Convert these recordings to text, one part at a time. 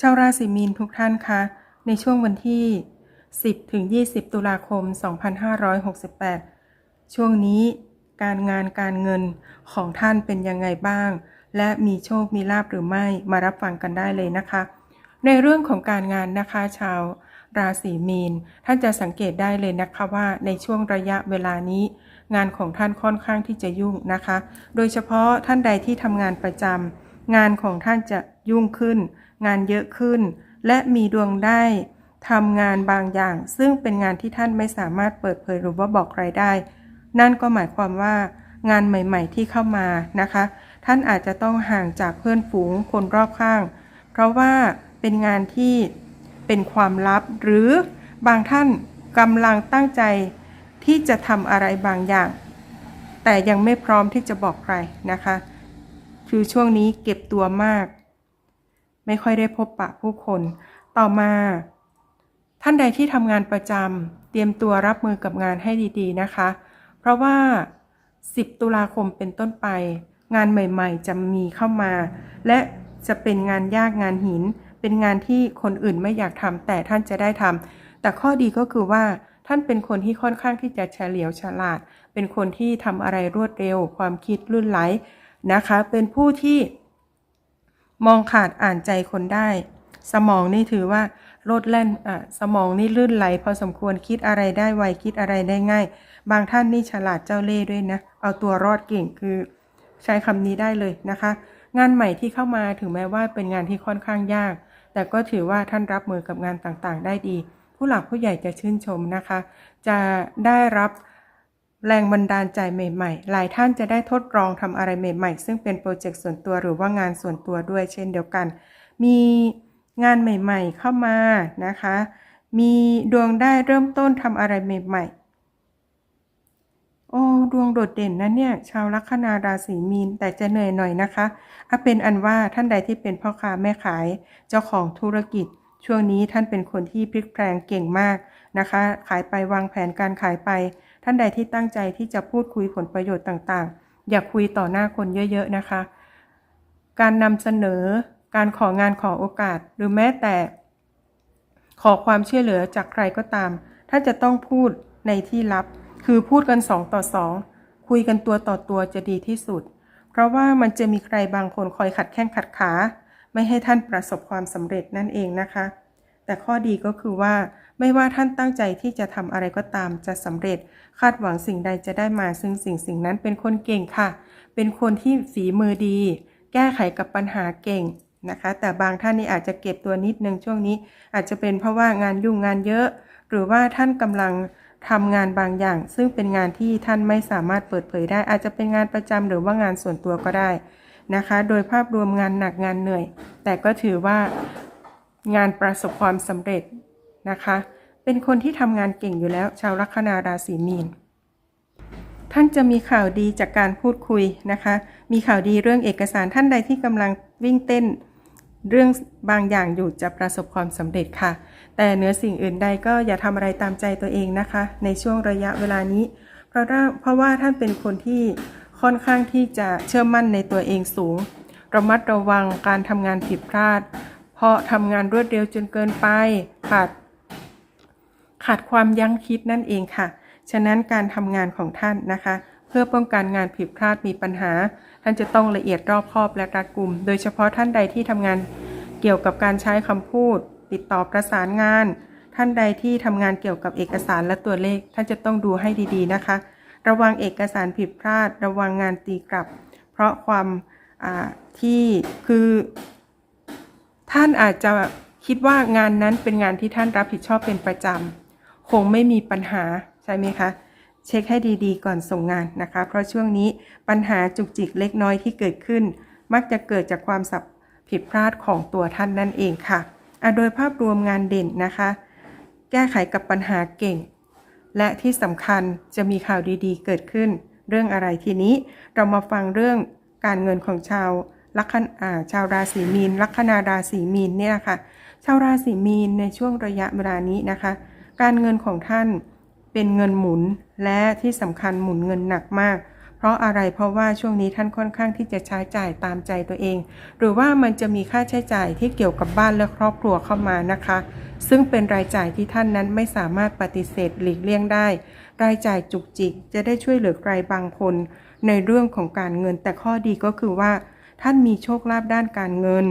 ชาวราศีมีนทุกท่านคะ ในช่วงวันที่ 10 ถึง 20 ตุลาคม 2568 ช่วงนี้การงานการเงินของท่านเป็นยังไงบ้าง และมีโชคมีลาบหรือไม่มารับฟังกันได้เลยนะคะ ในเรื่องของการงานนะคะชาวราศีมีน ท่านจะสังเกตได้เลยนะคะว่าในช่วงระยะเวลานี้ งานของท่านค่อนข้างที่จะยุ่งนะคะ โดยเฉพาะท่านใดที่ทำงานประจำงานของท่านจะ ยุ่งขึ้น งานเยอะขึ้น และมีดวงได้ทำงานบางอย่าง ซึ่งเป็นงานที่ท่านไม่สามารถเปิดเผยหรือว่าบอกใครได้ นั่นก็หมายความว่างานใหม่ ๆ ที่เข้ามานะคะ ท่านอาจจะต้องห่างจากเพื่อนฝูงคนรอบข้าง เพราะว่าเป็นงานที่เป็นความลับ หรือบางท่านกำลังตั้งใจที่จะทำอะไรบางอย่าง แต่ยังไม่พร้อมที่จะบอกใครนะคะ คือช่วงนี้เก็บตัวมาก ไม่ค่อยได้พบปะผู้คน ต่อมา ท่านใดที่ทำงานประจำเตรียมตัวรับมือกับงานให้ดีๆนะคะ เพราะว่า 10 ตุลาคมเป็นต้นไป งานใหม่ๆ จะมีเข้ามา และจะเป็นงานยากงานหิน เป็นงานที่คนอื่นไม่อยากทำแต่ท่านจะได้ทำแต่ข้อดีก็คือว่าท่านเป็นคนที่ค่อนข้างที่จะเฉลียวฉลาด เป็นคนที่ทำอะไรรวดเร็ว ความคิดลื่นไหลนะคะ เป็นผู้ที่ มองขาดอ่านใจคนได้ สมองนี่ถือว่าโลดแล่นอะสมองนี่ลื่นไหล พอสมควรคิดอะไรได้ไวคิดอะไรได้ง่าย บางท่านนี่ฉลาดเจ้าเล่ห์ด้วยนะ เอาตัวรอดเก่งคือใช้คำนี้ได้เลยนะคะ งานใหม่ที่เข้ามาถึงแม้ว่าเป็นงานที่ค่อนข้างยาก แต่ก็ถือว่าท่านรับมือกับงานต่างๆ ได้ดี ผู้หลักผู้ใหญ่จะชื่นชมนะคะ จะได้รับ แรงบันดาลใจใหม่ๆ หลายท่านจะได้ทดลองทำอะไรใหม่ๆ ซึ่งเป็นโปรเจกต์ส่วนตัวหรือว่างานส่วนตัวด้วยเช่นเดียวกัน มีงานใหม่ๆ เข้ามานะคะ มีดวงได้เริ่มต้นทำอะไรใหม่ๆ โอ้ดวงโดดเด่นนะเนี่ย ชาวลัคนาราศีมีน แต่จะเหนื่อยหน่อยนะคะอาเป็นอันว่าท่านใดที่เป็นพ่อค้าแม่ขาย เจ้าของธุรกิจ ช่วงนี้ท่านเป็นคนที่พลิกแปลงเก่งมากนะคะ ขายไปวางแผนการขายไป ท่านใดที่ตั้งใจที่จะพูดคุยผลประโยชน์ต่างๆ อย่าคุยต่อหน้าคนเยอะๆนะคะ การนำเสนอการของานขอโอกาส หรือแม้แต่ ขอความช่วยเหลือจากใครก็ตาม ท่านจะต้องพูดในที่ลับ คือพูดกันสองต่อสองคุยกันตัวต่อตัวจะดีที่สุด เพราะว่ามันจะมีใครบางคนคอยขัดแข้งขัดขา ไม่ให้ท่านประสบความสำเร็จนั่นเองนะคะ แต่ข้อดีก็คือว่า ไม่ว่าท่านตั้งใจที่จะทำอะไรก็ตามจะสำเร็จ คาดหวังสิ่งใดจะได้มาซึ่งสิ่งสิ่งนั้นเป็นคนเก่งค่ะ เป็นคนที่ฝีมือดี แก้ไขกับปัญหาเก่งนะคะ แต่บางท่านนี่อาจจะเก็บตัวนิดนึงช่วงนี้ อาจจะเป็นเพราะว่างานยุ่งงานเยอะ หรือว่าท่านกำลังทำงานบางอย่าง ซึ่งเป็นงานที่ท่านไม่สามารถเปิดเผยได้ อาจจะเป็นงานประจำหรือว่างานส่วนตัวก็ได้นะคะ โดยภาพรวมงานหนักงานเหนื่อย แต่ก็ถือว่า งานประสบความสำเร็จนะคะ เป็นคนที่ทำงานเก่งอยู่แล้ว ชาวลัคนาราศีมีน ท่านจะมีข่าวดีจากการพูดคุยนะคะ มีข่าวดีเรื่องเอกสารท่านใดที่กำลังวิ่งเต้น เรื่องบางอย่างอยู่จะประสบความสำเร็จค่ะ แต่เหนือสิ่งอื่นใดก็อย่าทำอะไรตามใจตัวเองนะคะ ในช่วงระยะเวลานี้ เพราะว่าเพราะว่าท่านเป็นคนที่ค่อนข้างที่จะเชื่อมั่นในตัวเองสูงระมัดระวังการทำงานผิดพลาด เพราะทำงานรวดเร็วจนเกินไปขาดขาดความยั้งคิดนั่นเองค่ะ ฉะนั้นการทำงานของท่านนะคะ เพื่อป้องกันงานผิดพลาดมีปัญหา ท่านจะต้องละเอียดรอบคอบและรัดกุม โดยเฉพาะท่านใดที่ทำงานเกี่ยวกับการใช้คำพูด ติดต่อประสานงาน ท่านใดที่ทำงานเกี่ยวกับเอกสารและตัวเลข ท่านจะต้องดูให้ดีๆนะคะ ระวังเอกสารผิดพลาด ระวังงานตีกลับ เพราะความอ่าที่คือ ท่านอาจจะคิดว่างานนั้นเป็นงานที่ท่านรับผิดชอบเป็นประจำคงไม่มีปัญหาใช่ไหมคะ เช็คให้ดีๆ ก่อนส่งงานนะคะ เพราะช่วงนี้ปัญหาจุกจิกเล็กน้อยที่เกิดขึ้น มักจะเกิดจากความสับผิดพลาดของตัวท่านนั่นเองค่ะะโดยภาพรวมงานเด่นนะคะ แก้ไขกับปัญหาเก่ง และที่สำคัญจะมีข่าวดีๆ เกิดขึ้น เรื่องอะไรทีนี้เรามาฟังเรื่องการเงินของชาว ลัคนาชาวราศีมีน ลัคนาราศีมีนเนี่ยนะคะชาวราศีมีนในช่วงระยะเวลานี้นะคะ การเงินของท่านเป็นเงินหมุนและที่สำคัญหมุนเงินหนักมาก เพราะอะไรเพราะว่าช่วงนี้ท่านค่อนข้างที่จะใช้จ่ายตามใจตัวเอง หรือว่ามันจะมีค่าใช้จ่ายที่เกี่ยวกับบ้านและครอบครัวเข้ามานะคะ ซึ่งเป็นรายจ่ายที่ท่านนั้นไม่สามารถปฏิเสธหลีกเลี่ยงได้ รายจ่ายจุกจิกจะได้ช่วยเหลือใครบางคน ในเรื่องของการเงินแต่ข้อดีก็คือว่า ท่านมีโชคลาภด้านการเงิน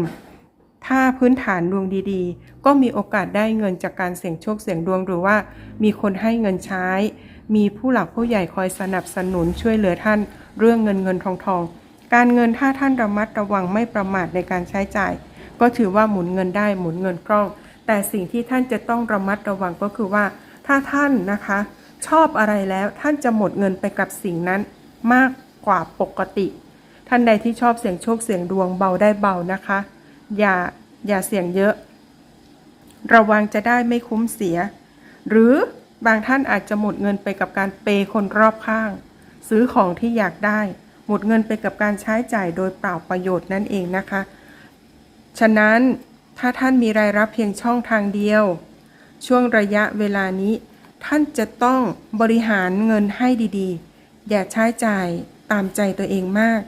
ถ้าพื้นฐานดวงดีๆ ก็มีโอกาสได้เงินจากการเสี่ยงโชคเสี่ยงดวงหรือว่า มีคนให้เงินใช้ มีผู้หลักผู้ใหญ่คอยสนับสนุนช่วยเหลือท่าน เรื่องเงินเงินทองทอง การเงินถ้าท่านระมัดระวังไม่ประมาทในการใช้จ่าย ก็ถือว่าหมุนเงินได้หมุนเงินคล่อง แต่สิ่งที่ท่านจะต้องระมัดระวังก็คือว่า ถ้าท่านนะคะ ชอบอะไรแล้วท่านจะหมดเงินไปกับสิ่งนั้นมากกว่าปกติ ท่านใดที่ชอบเสี่ยงโชคเสี่ยงดวงเบาได้เบานะคะ อย่าอย่าเสี่ยงเยอะ ระวังจะได้ไม่คุ้มเสีย หรือบางท่านอาจจะหมดเงินไปกับการเปยคนรอบข้าง ซื้อของที่อยากได้ หมดเงินไปกับการใช้จ่ายโดยเปล่าประโยชน์นั่นเองนะคะ ฉะนั้นถ้าท่านมีรายรับเพียงช่องทางเดียว ช่วงระยะเวลานี้ ท่านจะต้องบริหารเงินให้ดีๆ อย่าใช้จ่ายตามใจตัวเองมาก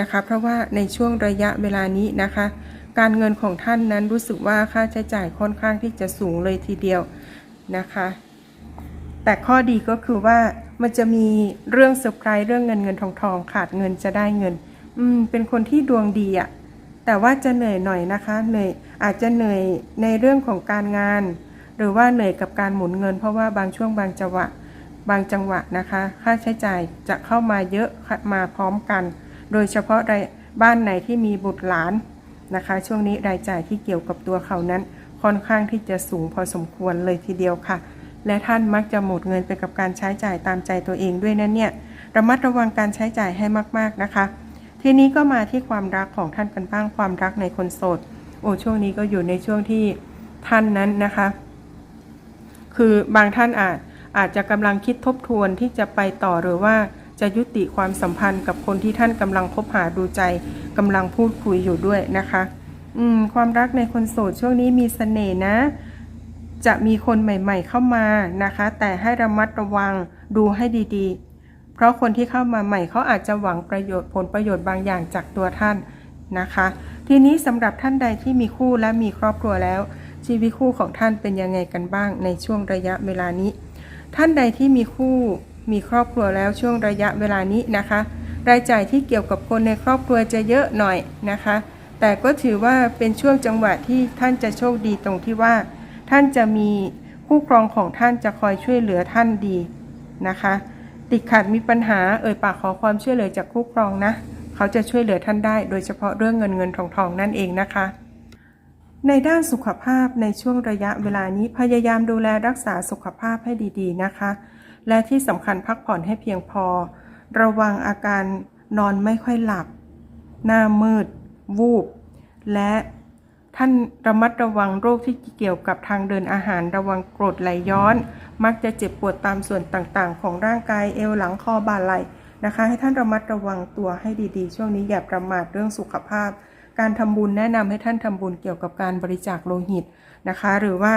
นะคะ เพราะว่าในช่วงระยะเวลานี้นะคะ การเงินของท่านนั้นรู้สึกว่าค่าใช้จ่ายค่อนข้างที่จะสูงเลยทีเดียวนะคะ แต่ข้อดีก็คือว่ามันจะมีเรื่องเซอร์ไพรส์เรื่องเงินเงินทองทองขาดเงินจะได้เงิน อืม เป็นคนที่ดวงดีอะ่ะแต่ว่าจะเหนื่อยหน่อยนะคะ เหนื่อยอาจจะเหนื่อยในเรื่องของการงาน หรือว่าเหนื่อยกับการหมุนเงิน เพราะว่าบางช่วงบางจังหวะ บางจังหวะนะคะ ค่าใช้จ่ายจะเข้ามาเยอะมาพร้อมกัน โดยเฉพาะบ้านไหนที่มีบุตรหลานนะคะ ช่วงนี้รายจ่ายที่เกี่ยวกับตัวเขานั้น ค่อนข้างที่จะสูงพอสมควรเลยทีเดียวค่ะ และท่านมักจะหมดเงินไปกับการใช้จ่ายตามใจตัวเองด้วยนั่นเนี่ยระมัดระวังการใช้จ่ายให้มากๆนะคะ ทีนี้ก็มาที่ความรักของท่านกันบ้างความรักในคนโสดโอ้ช่วงนี้ก็อยู่ในช่วงที่ท่านนั้นนะคะ คือบางท่านอาจอาจจะกำลังคิดทบทวนที่จะไปต่อหรือว่า จะยุติความสัมพันธ์กับคนที่ท่านกำลังคบหาดูใจกำลังพูดคุยอยู่ด้วยนะคะ อืม ความรักในคนโสดช่วงนี้มีเสน่ห์นะ จะมีคนใหม่ ๆ เข้ามานะคะ แต่ให้ระมัดระวังดูให้ดีๆ เพราะคนที่เข้ามาใหม่เขาอาจจะหวังประโยชน์ผลประโยชน์บางอย่างจากตัวท่านนะคะ ทีนี้สำหรับท่านใดที่มีคู่และมีครอบครัวแล้ว ชีวิตคู่ของท่านเป็นยังไงกันบ้างในช่วงระยะเวลานี้ ท่านใดที่มีคู่ มีครอบครัวแล้วช่วงระยะเวลานี้นะคะ รายจ่ายที่เกี่ยวกับคนในครอบครัวจะเยอะหน่อยนะคะ แต่ก็ถือว่าเป็นช่วงจังหวะที่ท่านจะโชคดีตรงที่ว่า ท่านจะมีคู่ครองของท่านจะคอยช่วยเหลือท่านดีนะคะ ติดขัดมีปัญหาเอ่ยปากขอความช่วยเหลือจากคู่ครองนะเขาจะช่วยเหลือท่านได้ โดยเฉพาะเรื่องเงินเงินทองทองนั่นเองนะคะในด้านสุขภาพในช่วงระยะเวลานี้พยายามดูแลรักษาสุขภาพให้ดี ๆ นะคะ และที่สำคัญพักผ่อนให้เพียงพอ ระวังอาการนอนไม่ค่อยหลับ หน้ามืด วูบ และท่านระมัดระวังโรคที่เกี่ยวกับทางเดินอาหารระวังกรดไหลย้อน มักจะเจ็บปวดตามส่วนต่างๆ ของร่างกายเอวหลังคอบ่าไหล่นะคะ ให้ท่านระมัดระวังตัวให้ดีๆ ช่วงนี้อย่าประมาทเรื่องสุขภาพ การทำบุญแนะนำให้ท่านทำบุญเกี่ยวกับการบริจาคโลหิตนะคะ หรือว่า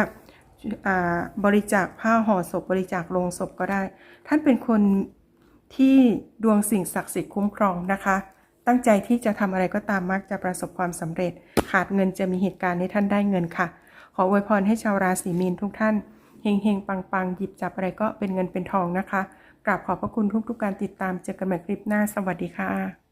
บริจาคผ้าห่อศพบริจาคโลงศพก็ได้ ท่านเป็นคนที่ดวงสิ่งศักดิ์สิทธิ์คุ้มครองนะคะ ตั้งใจที่จะทำอะไรก็ตามมักจะประสบความสำเร็จ ขาดเงินจะมีเหตุการณ์ให้ท่านได้เงินค่ะ ขออวยพรให้ชาวราศีมีนทุกท่านเฮงเฮงปังปังหยิบจับอะไรก็เป็นเงินเป็นทองนะคะกราบขอบพระคุณทุกๆการติดตามเจอกันใหม่คลิปหน้าสวัสดีค่ะ